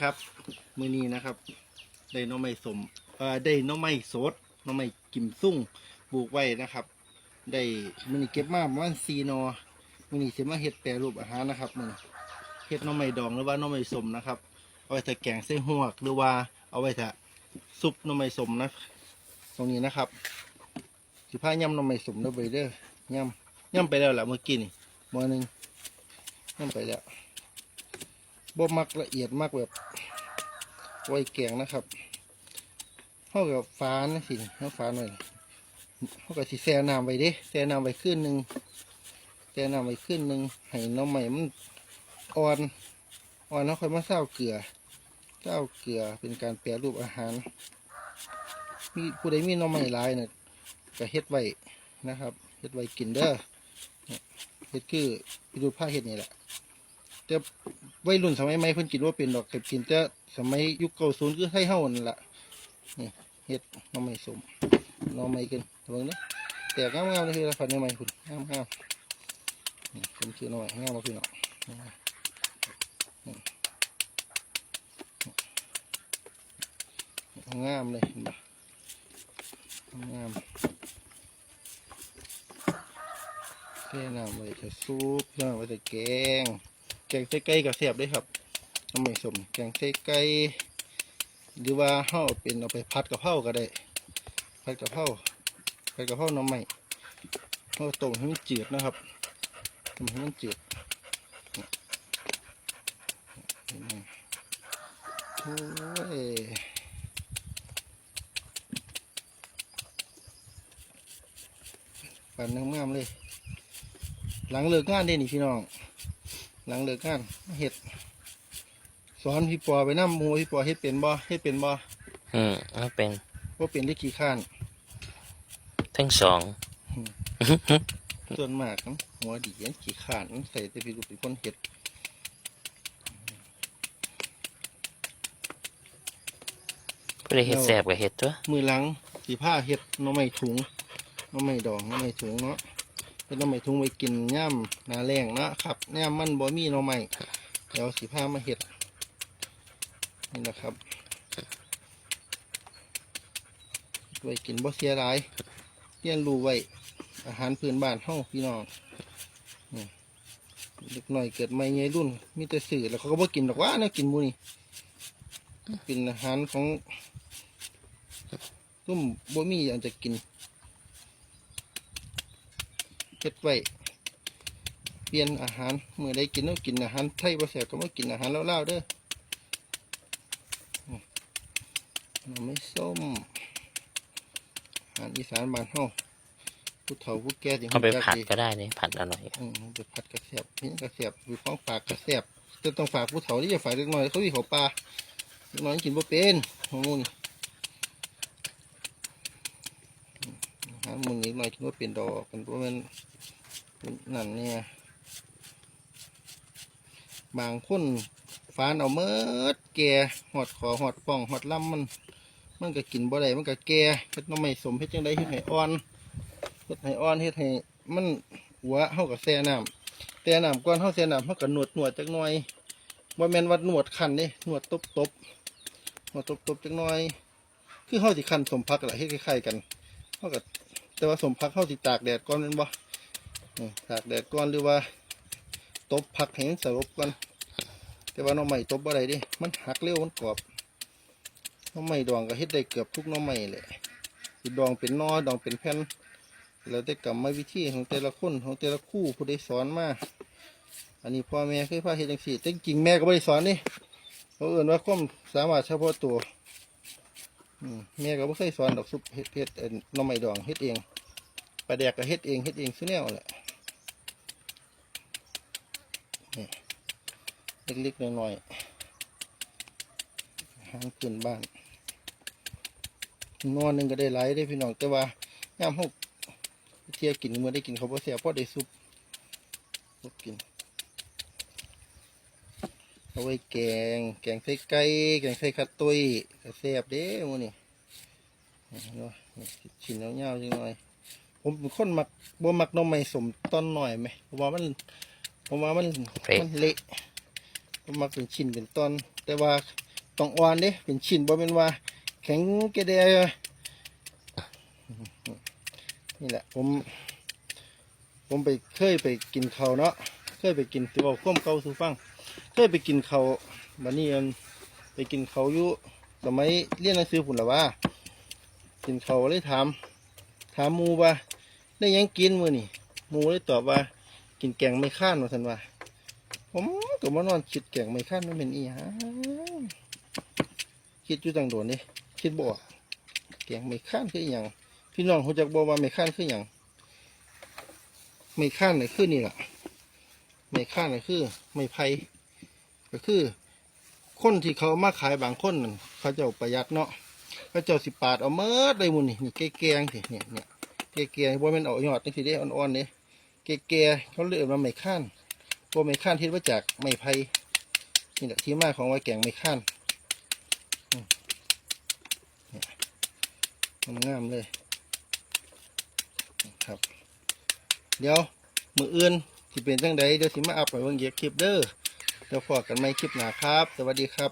ครับมือนี้นะครับ ได้น้องไม้สมเอ่อได้น้องไม้สดน้องไม้กิมซุ่งปลูกไว้นะครับ ได้มือนี้เก็บมาประมาณสี่นอมือนี้สิมาเฮ็ดแปรรูปอาหารนะครับมือนี้เฮ็ดน้องไม้ดองหรือว่าน้องไม้สมนะครับ เอาไว้ถ้าแกงเส้นหวกหรือว่าเอาไว้ถ้าซุปน้องไม้สมนะ ตรงนี้นะครับสิพาย่ำน้องไม้สมเด้อไปเด้อย่ำย่ำไปแล้วแหละเมื่อกี้นี่หมอหนึ่งย่ำไปแล้ว บ่มักละเอียดมากแบบไว้แกงนะครับเท่ากับฟ้านะสิเท่าฟ้าหน่อยเท่ากับสิแช่น้ำไว้เด้แช่น้ำไว้ขึ้นหนึ่งแช่น้ำไว้ขึ้นหนึ่งให้น้ำใหม่มันอ่อนอ่อนแล้วค่อยมาเศร้าเกลือเศร้าเกลือเป็นการแปรรูปอาหาร มีผู้ใดมีน้ำใหม่ลายเนี่ยก็เฮ็ดไว้นะครับเฮ็ดไว้กินเด้อเนี่ยเฮ็ดคือไปดูผ้าเฮ็ดนี่แหละ แต่วัยรุ่นสมัยใหม่เพิ่นกินว่าเป็นดอกเก็บกินแต่สมัยยุคเก่าศูนย์คือให้เฮานั่นล่ะนี่เฮ็ดน้องไม้สมน้องไม้กันเบิ่งเด้แต่งามๆเลยคือละพันหน้องไม้คุณงามๆนี่เป็นคือหน้องไม้งามบ่พี่น้องนี่งามเลยเห็นบ่งามแค่น้ำไว้จะซุปน้ำไว้จะแกง แกงไส้ไก่กับเสียบด้ครับน้ำไม่สมแกงไส้ไก่หรือว่าห่อาเป็นเอาไปพัดกะเพราก็ได้พัดกะเพราพัดกะเพราน้ำใหม่เราต้มให้มันจืดนะครับทำให้มันจืดโอ้ยปั่นน้ำงามเลย หลังเลิกงานเด้นี่พี่น้อง หลังเลิกงานมาเฮ็ดสอนพี่ปอไปนำหมูพี่ปอเฮ็ดเป็นบ่เฮ็ดเป็นบ่อืมมันเป็นบ่เป็นได้กี่ข้านทั้งสองส่วนมากนะหัวดีอันกี่ข้านมันใส่แต่พี่ลูกเป็นคนเฮ็ดก็ได้เฮ็ดแสบกับเฮ็ดตัวมือหลังสีผ้าเฮ็ดหน้ำไม้ถุงหน้ำไม้ดองหน้ำไม้ถุงเนาะ เป็นหน้ำไม้ถุงไว้กินย่ำนาแรงนะครับย่ำมันบ่มีหน้ำไม้เดี๋ยวสีผ้ามาเฮ็ดนี่นะครับไว้กินบ่เสียหลายเรียนรู้ไว้อาหารพื้นบ้านเฮาพี่น้องนี่เล็กหน้อยเกิดใหม่ใหญ่รุ่น มีแต่สื่อแล้วเขาก็บ่กินดอกว่านะกินมูนี่เป็นอาหารของตุ้มบ่มีอย่างจะกิน เฮ็ดไว้เปลี่ยนอาหารเมื่อได้กินต้องกินอาหารไทยบ่แซ่บก็มากินอาหารลาวๆเด้ออืมเราไม่ส้มอาหารอีสานบ้านเฮาผู้เฒ่าผู้แก่ที่เอาไปรู้จักผัดดีก็ได้นี่ผัดอร่อยอืมไปผัดกระเสียบนี่กระเสียบอยู่ของฝากกระเสียบจะต้องฝากผู้เฒ่าที่จะฝากเล็กน้อยเขาที่เขาปลาเล็กน้อยกินบ่เป็นของมูนี่ หามูนี่เล็กน้อยกินบ่เป็นดอกกันเพราะมันนั่นเนี่ยบางคนฟานเอาเมิดแก่หอดขอหอดป่องหอดลำมัน มันก็กินบ่ได้มันก็แก่เฮ็ดน้ำไม่สมเฮ็ดจังไดเฮ็ดให้อ่อนเฮ็ดให้อ่อนเฮ็ดให้มันหัวเฮาก็แช่น้ำแช่น้ำก่อนเฮาแช่น้ำเฮาก็นวดหนวดจักหน่อยบ่แม่นว่านวดคันเด้นวดตบตบหนวดตบตบจักหน่อย คือเฮาสิคันสมพักล่ะเฮ็ดคล้ายๆกันเฮาก็ แต่ว่าสมพักเฮาสิดตากแดดก่อนแม่นบ่ตากแดดก่อนหรือว่า ตบพักให้มันสลบก่อนแต่ว่าน้องใหม่ตบบ่ได้เดิมันหักเร็วมันกรอบน้ำไม้ดองก็เฮ็ดได้เกือบทุกน้ำไม้เลยดองเป็นนอดองเป็นแผ่นแล้วแต่กรรมวิธีของแต่ละคนของแต่ละคู่ผู้ได้สอนมาอันนี้พ่อแม่เคยพาเฮ็ดจังซี่แต่จริงแม่ก็บ่ได้สอนนี่เขาเอื่นว่าความสามารถเฉพาะตัวแม่ก็บ่เคยสอนดอกซุปเฮ็ดเฮ็ดเอิ่นหม้ดองเฮ็ดเอง ปลาแดกก็เฮ็ดเองเฮ็ดเองซุแนวแหละนี่เล็กๆน้อยๆอาหารพื้นบ้านนอนหนึ่งก็ได้หลายได้พี่น้องแต่ว่ายามหกเที่ยกินเมื่อได้กินเขาวบ่เสียพอได้ซุปซุปกินเอาไว้แกง แกงใส่ไก่แกงใส่ขัดตุยก็แซ่บเด้หมื้นี่นี่เนาะนี่ชิ้นเงาๆจังหน่อย ผมเป็นคนมักบ่มักหน้องไม้สมต้นหน่อยไหมเพราะว่ามันเพราะว่ามันมันเละผมมักเป็นชิ้นเป็นตอน แต่ว่าต้องอ่อนเด้เป็นชิ้นบ่เป็นว่า แข็งกระเดยนี่แหละผม ผมไปเคยไปกินเขาวเนาะเคยไปกินตัวข้มเก่าสู่ฟัง เคยไปกินเขาวบันนี้อันไปกินเขาวอยู่สมัยเรียนหนังสือผุนละว่า กินเขาวเลยถาม ถามหมูว่า ได้ยังกินมือนี่หมูเลยตอบว่า กินแกงไม่ข้านว่าสันว่าผมก็มานอนคิดแกงไม่ข้านมันเป็นอีหยังคิดอยู่ตังโดนนี่คิดบออกแกงไม่ข้านคืออย่างพี่น้องเขาจะบอกว่าไม่ข้านคืออย่างไม่ข้านนี่คือนี่แหละไม่ข้านนี่คือ ไม่ไผ่ก็คือ คนที่เขามาขายบางคนเขาจ้าประหยัดเนาะเขาจ้าสิปาดเอาเมื่อได้หมุนี่นี่แกงสิเนี่ยเนี่ย แกงๆบ่แม่นเอายอดจังซี่เด้อ่อนๆเด้แกงๆเขาเรียกว่าไม่ข้านพวไม้ข้านที่มาจากไม้ไผ่นี่แหละที่มาของว่าแกงไม้ข้านมันงามเลยครับ เดี๋ยวมืออื่นที่เป็นจังใดเดี๋ยวสิมาอัพไปเบิ่งเหยียบคลิปเด้อเดี๋ยวพอกันไม่คลิปหน้าครับ สวัสดีครับ